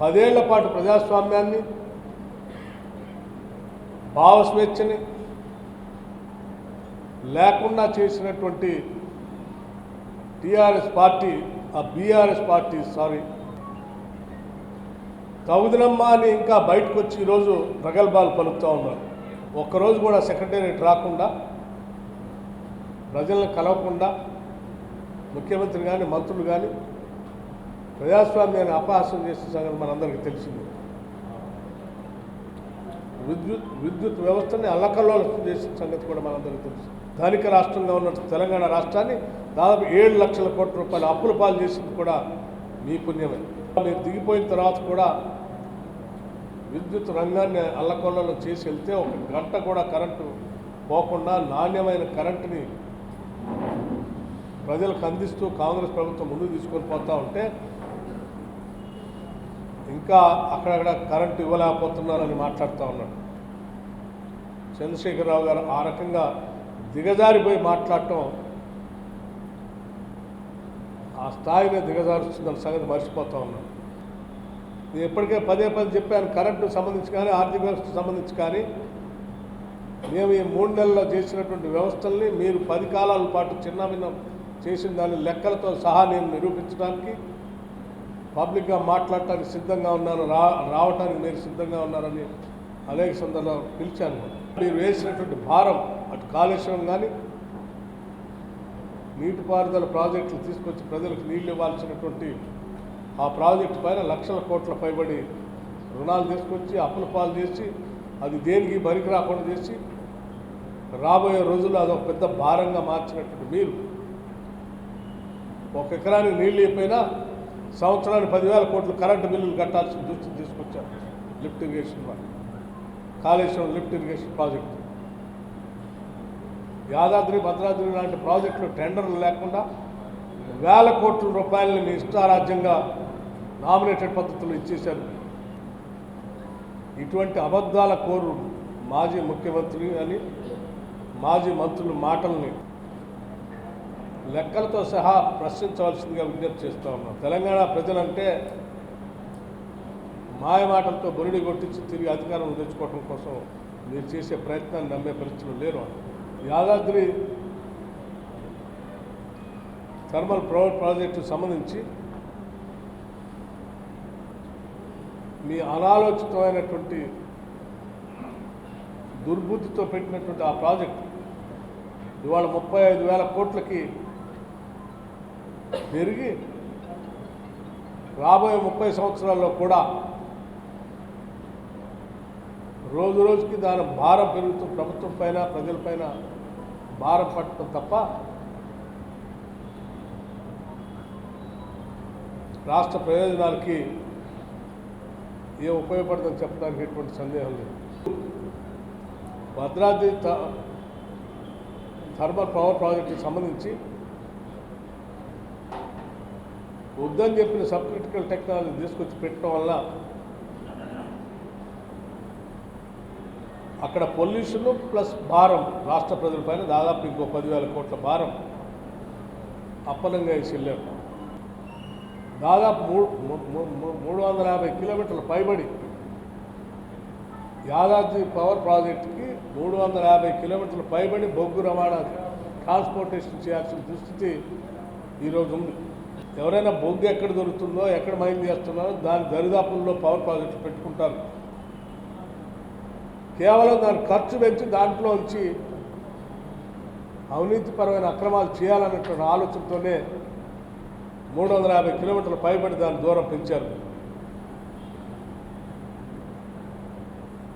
పదేళ్ళ పాటు ప్రజాస్వామ్యాన్ని భావ స్వేచ్ఛని లేకుండా చేసినటువంటి టీఆర్ఎస్ పార్టీ ఆ బీఆర్ఎస్ పార్టీ సారీ. తగుదనమ్మా అని ఇంకా బయటకు వచ్చి ఈరోజు ప్రగల్భాలు పలుకుతూ ఉన్నారు. ఒక్కరోజు కూడా సెక్రటేరియట్ రాకుండా ప్రజలను కలవకుండా ముఖ్యమంత్రి కానీ మంత్రులు కానీ ప్రజాస్వామ్యాన్ని అపహాసం చేసిన సంగతి మనందరికీ తెలిసింది. విద్యుత్ విద్యుత్ వ్యవస్థని అల్లకల్లోలం చేసిన సంగతి కూడా మనందరికీ తెలుసు. ధనిక రాష్ట్రంగా ఉన్న తెలంగాణ రాష్ట్రాన్ని దాదాపు ఏడు లక్షల కోట్ల రూపాయలు అప్పుల పాలు చేసింది కూడా మీ పుణ్యమే. మీరు దిగిపోయిన తర్వాత కూడా విద్యుత్ రంగాన్ని అల్లకొల్లలో చేసి వెళ్తే ఒక గంట కూడా కరెంటు పోకుండా నాణ్యమైన కరెంటుని ప్రజలకు అందిస్తూ కాంగ్రెస్ ప్రభుత్వం ముందుకు తీసుకొని పోతూ ఉంటే ఇంకా అక్కడక్కడ కరెంటు ఇవ్వలేకపోతున్నారని మాట్లాడుతూ ఉన్నాడు. చంద్రశేఖరరావు గారు ఆ రకంగా దిగజారిపోయి మాట్లాడటం ఆ స్థాయిని దిగజారుస్తుందన్న సంగతి మర్చిపోతూ ఉన్నాను నేను ఇప్పటికే పదే పదే చెప్పాను కరెంటు సంబంధించి కానీ ఆర్థిక వ్యవస్థకు సంబంధించి కానీ మేము ఈ మూడు నెలల్లో చేసినటువంటి వ్యవస్థల్ని మీరు పది కాలాల పాటు చిన్న చేసిన దాని లెక్కలతో సహా నేను నిరూపించడానికి పబ్లిక్గా మాట్లాడటానికి సిద్ధంగా ఉన్నాను రా రావటానికి మీరు సిద్ధంగా ఉన్నారని అనేక సందర్భాలు పిలిచాను. మీరు వేసినటువంటి భారం అటు కాళేశ్వరం కానీ నీటిపారుదల ప్రాజెక్టులు తీసుకొచ్చి ప్రజలకు నీళ్ళు ఇవ్వాల్సినటువంటి ఆ ప్రాజెక్టు పైన లక్షల కోట్ల పైబడి రుణాలు తీసుకొచ్చి అప్పుల పాలు చేసి అది దేనికి బరికి రాకుండా చేసి రాబోయే రోజుల్లో అదొక పెద్ద భారంగా మార్చినటువంటి మీరు ఒక ఎకరానికి నీళ్ళు అయిపోయినా సంవత్సరానికి పదివేల కోట్లు కరెంటు బిల్లులు కట్టాల్సిన దృష్టి తీసుకొచ్చారు లిఫ్ట్ ఇరిగేషన్ వాళ్ళు. Kaleshwaram lift irrigation project. Yadadri Bhadradri లాంటి ప్రాజెక్టులు టెండర్లు లేకుండా వేల కోట్ల రూపాయలని మీ ఇష్టారాజ్యంగా నామినేటెడ్ పద్ధతులు ఇచ్చేశారు. ఇటువంటి అబద్ధాల కోరు మాజీ ముఖ్యమంత్రి అని మాజీ మంత్రుల మాటల్ని లెక్కలతో సహా ప్రశ్నించవలసిందిగా విజ్ఞప్తి చేస్తూ ఉన్నాం. తెలంగాణ ప్రజలంటే మాయమాటలతో బొరిడి కొట్టించి తిరిగి అధికారం తెచ్చుకోవడం కోసం మీరు చేసే ప్రయత్నాన్ని నమ్మే పరిస్థితులు లేరు. యాదాద్రి థర్మల్ పవర్ ప్రాజెక్టు సంబంధించి మీ అనాలోచితమైనటువంటి దుర్బుద్ధితో పెట్టినటువంటి ఆ ప్రాజెక్టు ఇవాళ ముప్పై ఐదు వేల కోట్లకి పెరిగి రాబోయే ముప్పై సంవత్సరాల్లో కూడా రోజు రోజుకి దాని భారం పెరుగుతూ ప్రభుత్వం పైన ప్రజలపైన భారం పట్టడం తప్ప రాష్ట్ర ప్రయోజనాలకి ఏ ఉపయోగపడదని చెప్పడానికి ఎటువంటి సందేహం లేదు. భద్రాద్రి థర్మల్ పవర్ ప్రాజెక్టుకి సంబంధించి వద్దని చెప్పిన సబ్ క్రిటికల్ టెక్నాలజీ తీసుకొచ్చి పెట్టడం వల్ల అక్కడ పొల్యూషను ప్లస్ భారం రాష్ట్ర ప్రజలపైన దాదాపు ఇంకో పదివేల కోట్ల భారం అప్పనంగా వేసి దాదాపు మూడు మూడు వందల యాభై కిలోమీటర్ల పైబడి. యాదాద్రి పవర్ ప్రాజెక్టుకి మూడు వందల యాభై కిలోమీటర్ల పైబడి బొగ్గు రవాణా ట్రాన్స్పోర్టేషన్ చేయాల్సిన దుస్థితి ఈరోజు ఉంది. ఎవరైనా బొగ్గు ఎక్కడ దొరుకుతుందో ఎక్కడ మైన్ చేస్తున్నారో దాని దరిదాపుల్లో పవర్ ప్రాజెక్టు పెట్టుకుంటారు. కేవలం దాని ఖర్చు పెంచి దాంట్లో ఉంచి అవినీతిపరమైన అక్రమాలు చేయాలన్నటువంటి ఆలోచనతోనే మూడు వందల యాభై కిలోమీటర్ల పైబడి దాని దూరం పెంచారు.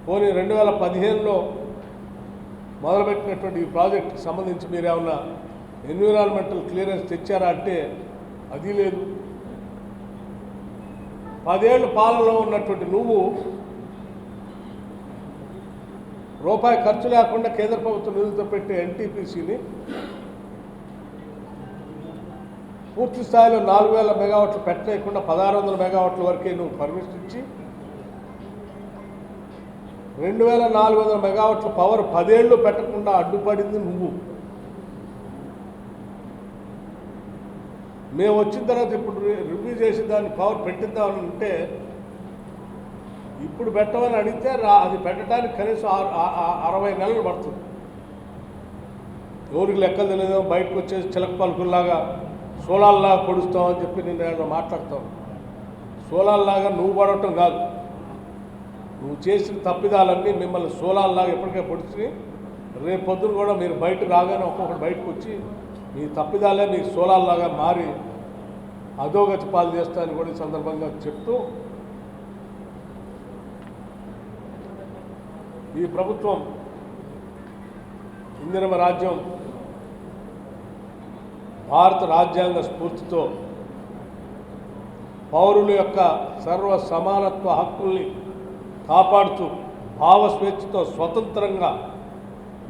పోనీ రెండు వేల పదిహేనులో మొదలుపెట్టినటువంటి ఈ ప్రాజెక్టుకి సంబంధించి మీరేమన్నా ఎన్విరాన్మెంటల్ క్లియరెన్స్ తెచ్చారా అంటే అది లేదు. పదేళ్ళు పాలనలో ఉన్నటువంటి నువ్వు రూపాయి ఖర్చు లేకుండా కేంద్ర ప్రభుత్వం నిధులతో పెట్టే ఎన్టీపీసీని పూర్తి స్థాయిలో నాలుగు వేల మెగావాట్లు పెట్టలేకుండా పదహారు వందల మెగావాట్ల వరకే నువ్వు పర్మిషన్ ఇచ్చి రెండు వేల నాలుగు వందల మెగావాట్ల పవర్ పదేళ్ళు పెట్టకుండా అడ్డుపడింది నువ్వు. మేము వచ్చిన తర్వాత ఇప్పుడు రివ్యూ చేసి దాన్ని పవర్ పెట్టిద్దామని ఉంటే ఇప్పుడు పెట్టమని అడిగితే రా అది పెట్టడానికి కనీసం ఆరు- అరవై నెలలు పడుతుంది. ఎవరికి లెక్కలు తెలియదు బయటకు వచ్చేసి చిలక పలుకుల్లాగా సోలాల్లాగా పొడుస్తామని చెప్పి నేను ఏదో మాట్లాడతాం సోలాల్లాగా నువ్వు పడటం కాదు. నువ్వు చేసిన తప్పిదాలన్నీ మిమ్మల్ని సోలాల్లాగా ఎప్పటికే పొడిచి రేపు పొద్దున కూడా మీరు బయటకు రాగానే ఒక్కొక్కటి బయటకు వచ్చి మీ తప్పిదాలే మీకు సోలాల్లాగా మారి అధోగతి పాలు చేస్తాయని కూడా ఈ సందర్భంగా చెప్తూ ఈ ప్రభుత్వం ఇందిరమ రాజ్యం భారత రాజ్యాంగ స్ఫూర్తితో పౌరుల యొక్క సర్వ సమానత్వ హక్కుల్ని కాపాడుతూ భావ స్వేచ్ఛతో స్వతంత్రంగా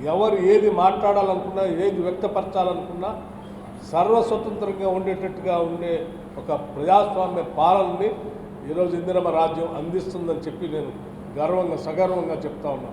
ఎవరు ఏది మాట్లాడాలనుకున్నా ఏది వ్యక్తపరచాలనుకున్నా సర్వస్వతంత్రంగా ఉండేటట్టుగా ఉండే ఒక ప్రజాస్వామ్య పాలనని ఈరోజు ఇందిరమ రాజ్యం అందిస్తుందని చెప్పి నేను గర్వంగా సగర్వంగా చెప్తా ఉన్నాను